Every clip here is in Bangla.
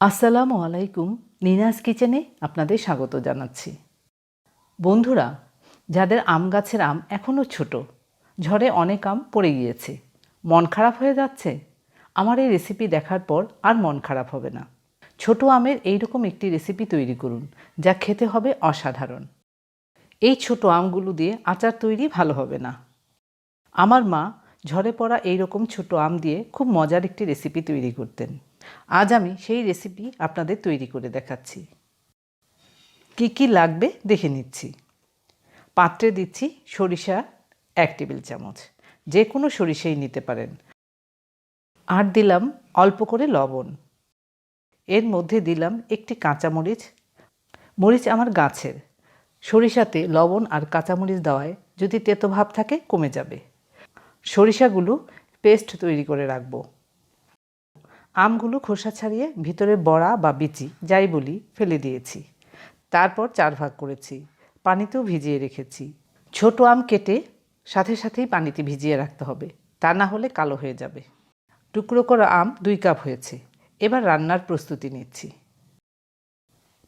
আসসালামু আলাইকুম, নিনাস কিচেনে আপনাদের স্বাগত জানাচ্ছি। বন্ধুরা, যাদের আম গাছের আম এখনও ছোট, ঝড়ে অনেক আম পড়ে গিয়েছে, মন খারাপ হয়ে যাচ্ছে? আমার এই রেসিপি দেখার পর আর মন খারাপ হবে না। ছোট আমের এইরকম একটি রেসিপি তৈরি করুন, যা খেতে হবে অসাধারণ। এই ছোট আমগুলো দিয়ে আচার তৈরি ভালো হবে না। আমার মা ঝরে পড়া এইরকম ছোট আম দিয়ে খুব মজার একটি রেসিপি তৈরি করতেন। আজ আমি সেই রেসিপি আপনাদের তৈরি করে দেখাচ্ছি। কি কি লাগবে দেখে নিচ্ছি। পাত্রে দিচ্ছি সরিষা এক টেবিল চামচ, যে কোনো সরিষাই নিতে পারেন। আর দিলাম অল্প করে লবণ। এর মধ্যে দিলাম একটি কাঁচামরিচ। মরিচ আমার গাছের। সরিষাতে লবণ আর কাঁচামরিচ দেওয়ায় যদি তেতো ভাব থাকে কমে যাবে। সরিষাগুলো পেস্ট তৈরি করে রাখব। আমগুলো খোসা ছাড়িয়ে ভিতরে বড়া বা বিচি, যাই বলি, ফেলে দিয়েছি। তারপর চার ভাগ করেছি। পানিতেও ভিজিয়ে রেখেছি। ছোট আম কেটে সাথে সাথেই পানিতে ভিজিয়ে রাখতে হবে। তা না হলে কালো হয়ে যাবে। টুকরো করা আম দুই কাপ হয়েছে। এবার রান্নার প্রস্তুতি নিচ্ছি।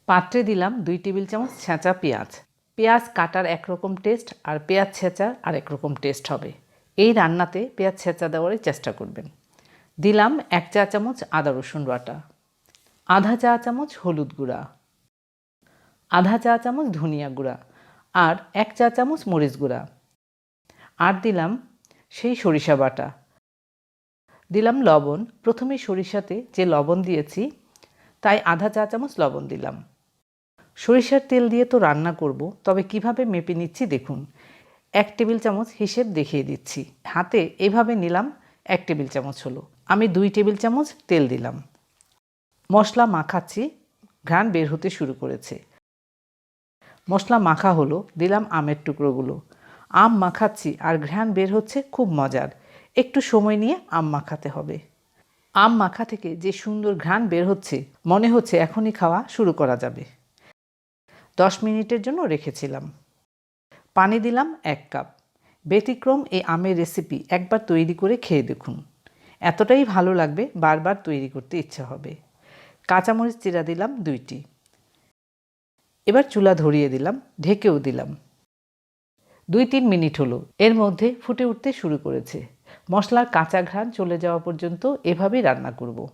পাত্রে দিলাম দুই টেবিল চামচ ছেঁচা পেঁয়াজ। পেঁয়াজ কাটার একরকম টেস্ট আর পেঁয়াজ ছেঁচার আর একরকম টেস্ট হবে। এই রান্নাতে পেঁয়াজ ছেঁচা দেওয়ারই চেষ্টা করবেন। দিলাম এক চা চামচ আদা রসুন বাটা, আধা চা চামচ হলুদ গুঁড়া, আধা চা চামচ ধনিয়া গুঁড়া আর এক চা চামচ মরিচ গুঁড়া। আর দিলাম সেই সরিষা বাটা। দিলাম লবণ, প্রথমে সরিষাতে যে লবণ দিয়েছি, তাই আধা চা চামচ লবণ দিলাম। সরিষার তেল দিয়ে তো রান্না করব, তবে কীভাবে মেপে নিচ্ছি দেখুন। এক টেবিল চামচ হিসেব দেখিয়ে দিচ্ছি। হাতে এভাবে নিলাম এক টেবিল চামচ হলো। আমি দুই টেবিল চামচ তেল দিলাম। মশলা মাখাচ্ছি, ঘ্রাণ বের হতে শুরু করেছে। মশলা মাখা হলো, দিলাম আমের টুকরোগুলো। আম মাখাচ্ছি আর ঘ্রাণ বের হচ্ছে খুব মজার। একটু সময় নিয়ে আম মাখাতে হবে। আম মাখা থেকে যে সুন্দর ঘ্রাণ বের হচ্ছে, মনে হচ্ছে এখনই খাওয়া শুরু করা যাবে। দশ মিনিটের জন্য রেখেছিলাম। পানি দিলাম এক কাপ। ব্যতিক্রম এই আমের রেসিপি একবার তৈরি করে খেয়ে দেখুন। এতটাই ভালো লাগবে বারবার তৈরি করতে ইচ্ছা হবে। কাঁচামরিচ চিরা দিলাম দুইটি। এবার চুলা ধরিয়ে দিলাম, ঢেকেও দিলাম। দুই তিন মিনিট হলো, এর মধ্যে ফুটে উঠতে শুরু করেছে। মশলার কাঁচা ঘ্রাণ চলে যাওয়া পর্যন্ত এভাবেই রান্না করব।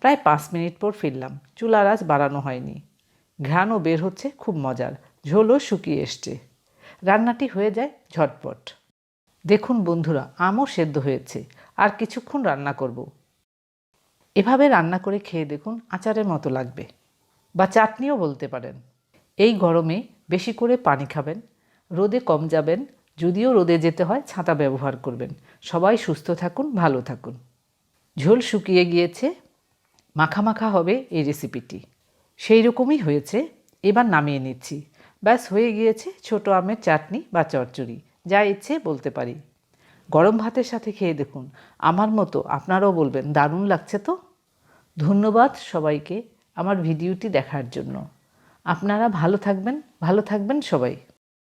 প্রায় পাঁচ মিনিট পর ফিরলাম, চুলার আজ বাড়ানো হয়নি। ঘ্রাণও বের হচ্ছে, খুব মজার, ঝোলও শুকিয়ে এসছে। রান্নাটি হয়ে যায় ঝটপট। দেখুন বন্ধুরা, আমও সেদ্ধ হয়েছে, আর কিছুক্ষণ রান্না করব। এভাবে রান্না করে খেয়ে দেখুন আচারের মতো লাগবে, বা চাটনিও বলতে পারেন। এই গরমে বেশি করে পানি খাবেন, রোদে কম যাবেন, যদিও রোদে যেতে হয়, ছাতা ব্যবহার করবেন। সবাই সুস্থ থাকুন, ভালো থাকুন। ঝোল শুকিয়ে গিয়েছে, মাখা মাখা হবে এই রেসিপিটি। সেই রকমই হয়েছে, এবার নামিয়ে নিচ্ছি। ব্যাস, হয়ে গিয়েছে ছোট আমের চাটনি বা চচ্চড়ি। যা ইচ্ছে বলতে পারি। গরম ভাতের সাথে খেয়ে দেখুন, আমার মতো আপনারাও বলবেন, দারুণ লাগছে তো? ধন্যবাদ সবাইকে আমার ভিডিওটি দেখার জন্য। আপনারা ভালো থাকবেন ভালো থাকবেন সবাই।